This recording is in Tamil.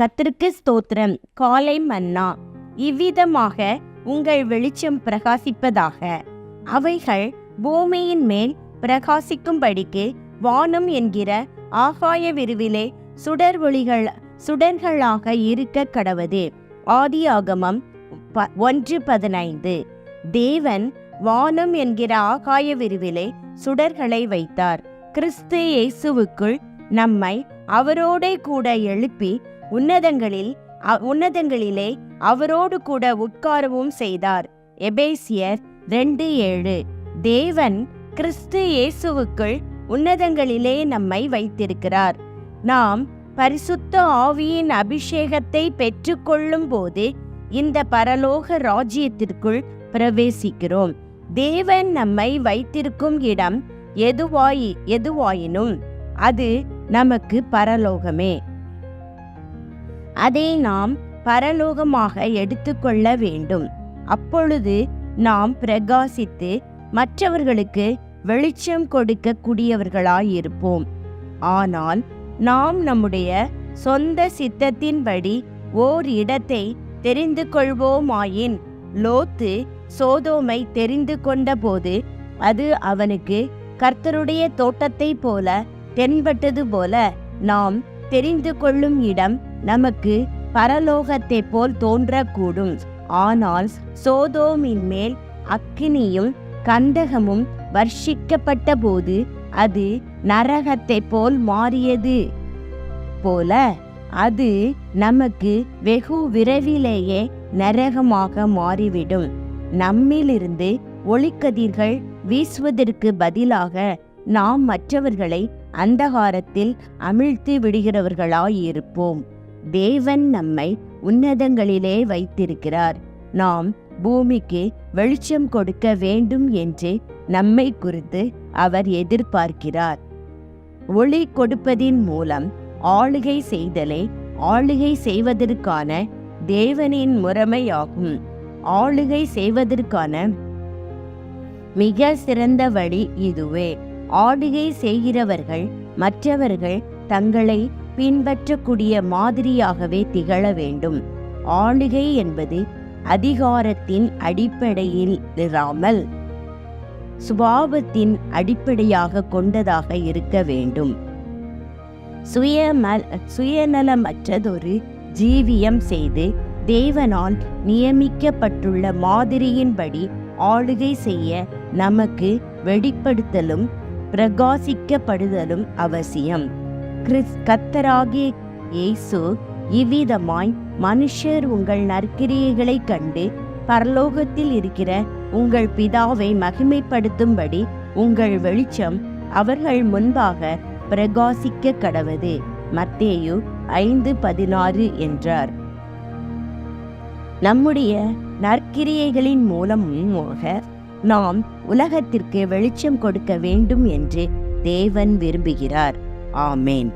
கத்திற்கு ஸ்தோத்திரம். காலை மன்னா இவ்விதமாக உங்கள் வெளிச்சம் பிரகாசிப்பதாக. அவைகள் பூமியின் மேல் பிரகாசிக்கும்படிக்கு வானம் என்கிற ஆகாய விரிவிலே சுடர் ஒளிகள் சுடர்களாக இருக்க கடவது. ஆதியாகமம் ப- ஒன்று பதினைந்து. தேவன் வானம் என்கிற ஆகாய விரிவிலே சுடர்களை வைத்தார். கிறிஸ்து இயேசுவுக்குள் நம்மை அவரோடே கூட எழுப்பி உன்னதங்களில் அ- உன்னதங்களிலே அவரோடு கூட உட்காரவும் செய்தார். எபேசியர் ரெண்டு ஏழு. தேவன் கிறிஸ்து இயேசுவுக்குள் உன்னதங்களிலே நம்மை வைத்திருக்கிறார். நாம் பரிசுத்த ஆவியின் அபிஷேகத்தை பெற்றுக்கொள்ளும் போது இந்த பரலோக ராஜ்யத்திற்குள் பிரவேசிக்கிறோம். தேவன் நம்மை வைத்திருக்கும் இடம் எதுவாயி எதுவாயினும் அது நமக்கு பரலோகமே. அதை நாம் பரலோகமாக எடுத்துக்கொள்ள வேண்டும். அப்பொழுது நாம் பிரகாசித்து மற்றவர்களுக்கு வெளிச்சம் கொடுக்க கூடியவர்களாயிருப்போம். ஆனால் நாம் நம்முடைய சொந்த சித்தத்தின்படி ஓர் இடத்தை தெரிந்து கொள்வோமாயின் லோத்து சோதோமை தெரிந்து கொண்டபோது அது அவனுக்கு கர்த்தருடைய தோட்டத்தைப் போல தென்பட்டது போல நாம் தெரிந்து கொள்ளும் இடம் நமக்கு பரலோகத்தை போல் தோன்றக்கூடும். ஆனால் சோதோமின் மேல் அக்கினியும் கந்தகமும் வர்ஷிக்கப்பட்ட போது அது நரகத்தை போல் மாறியது. போல அது நமக்கு வெகு விரைவிலேயே நரகமாக மாறிவிடும். நம்மிலிருந்து ஒளிக்கதிர்கள் வீசுவதற்கு பதிலாக நாம் மற்றவர்களை அந்தகாரத்தில் அமிழ்த்தி விடுகிறவர்களாயிருப்போம். தேவன் நம்மை உன்னதங்களிலே வைத்திருக்கிறார். நாம் பூமிக்கு வெளிச்சம் கொடுக்க வேண்டும் என்று நம்மை குறித்து அவர் எதிர்பார்க்கிறார். ஒளி கொடுப்பதின் மூலம் ஆளுகை செய்தலே ஆளுகை செய்வதற்கான தேவனின் முறைமையாகும். ஆளுகை செய்வதற்கான மிக சிறந்த வழி இதுவே. ஆடுகை செய்கிறவர்கள் மற்றவர்கள் தங்களை பின்பற்றக்கூடிய மாதிரியாகவே திகழ வேண்டும். ஆளுகை என்பது அதிகாரத்தின் அடிப்படையில் இராமல் சுபாவத்தின் அடிப்படையாக கொண்டதாக இருக்க வேண்டும். சுயமல் சுயநலமற்றதொரு ஜீவியம் செய்து தேவனால் நியமிக்கப்பட்டுள்ள மாதிரியின்படி ஆளுகை செய்ய நமக்கு வெளிப்படுத்தலும் பிரகாசிக்கப்படுதலும் அவசியம். கிறிஸ் கத்தராகிய இயேசு இவ்விதமாய் மனுஷர் உங்கள் நற்கிரியைகளைக் கண்டு பரலோகத்தில் இருக்கிற உங்கள் பிதாவை மகிமைப்படுத்தும்படி உங்கள் வெளிச்சம் அவர்கள் முன்பாக பிரகாசிக்க கடவது. மத்தேயு ஐந்து பதினாறு என்றார். நம்முடைய நற்கிரியைகளின் மூலமாக நாம் உலகத்திற்கு வெளிச்சம் கொடுக்க வேண்டும் என்று தேவன் விரும்புகிறார். ஆமேன்.